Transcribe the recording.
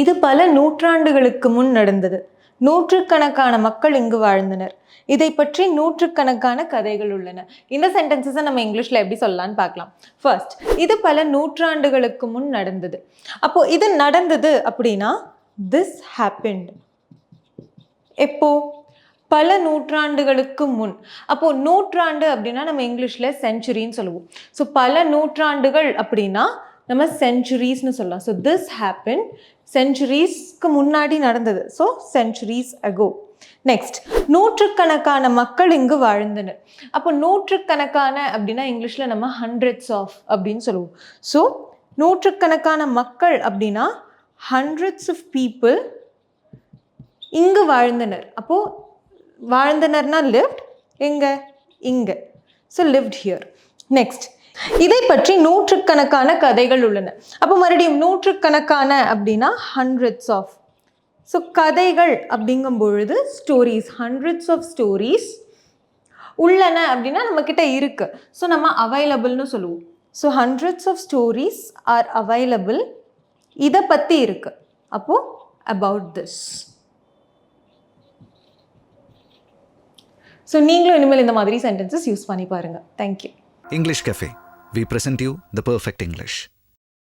இது பல நூற்றாண்டுகளுக்கு முன் நடந்தது. நூற்றுக்கணக்கான மக்கள் இங்கு வாழ்ந்தனர். இதை பற்றி நூற்றுக்கணக்கான கதைகள் உள்ளன. இந்த சென்டென்சஸை நம்ம இங்கிலீஷில் எப்படி சொல்லலாம்னு பார்க்கலாம். ஃபர்ஸ்ட் இது பல நூற்றாண்டுகளுக்கு முன் நடந்தது. அப்போ இது நடந்தது அப்படின்னா திஸ் happened. எப்போ? பல நூற்றாண்டுகளுக்கு முன். அப்போ நூற்றாண்டு அப்படின்னா நம்ம இங்கிலீஷ்ல செஞ்சுரின்னு சொல்லுவோம். ஸோ பல நூற்றாண்டுகள் அப்படின்னா நம்ம செஞ்சுரிஸ்னு சொல்லலாம். ஸோ திஸ் ஹேப்பன் செஞ்சுரிஸ்க்கு முன்னாடி நடந்தது. ஸோ செஞ்சுரிஸ் அகோ நெக்ஸ்ட் நூற்றுக்கணக்கான மக்கள் இங்கு வாழ்ந்தனர். அப்போ நூற்றுக்கணக்கான அப்படின்னா இங்கிலீஷில் நம்ம ஹண்ட்ரட்ஸ் ஆஃப் அப்படின்னு சொல்லுவோம். ஸோ நூற்றுக்கணக்கான மக்கள் அப்படின்னா ஹண்ட்ரட்ஸ் ஆஃப் பீப்புள் இங்கு வாழ்ந்தனர். அப்போது வாழ்ந்தனர்னா லிவ்ட் எங்கே? இங்கே. ஸோ லிவ்ட் ஹியர் நெக்ஸ்ட் இதை பற்றி நூற்றுக்கணக்கான கதைகள் உள்ளன. அப்போ மறுபடியும் நூற்றுக்கணக்கான அப்படின்னா ஹண்ட்ரட்ஸ் ஆஃப் ஸோ கதைகள் அப்படிங்கும் பொழுது ஸ்டோரிஸ் ஹண்ட்ரட்ஸ் ஆஃப் ஸ்டோரிஸ் உள்ளன அப்படின்னா நம்மக்கிட்ட இருக்கு. ஸோ நம்ம அவைலபிள்னு சொல்லுவோம். So hundreds of stories are available இதை பற்றி இருக்கு. அப்போ அபவுட் திஸ் ஸோ நீங்களும் இனிமேல் இந்த மாதிரி சென்டென்சஸ் யூஸ் பண்ணி பாருங்கள் thank you English cafe We present you the perfect English.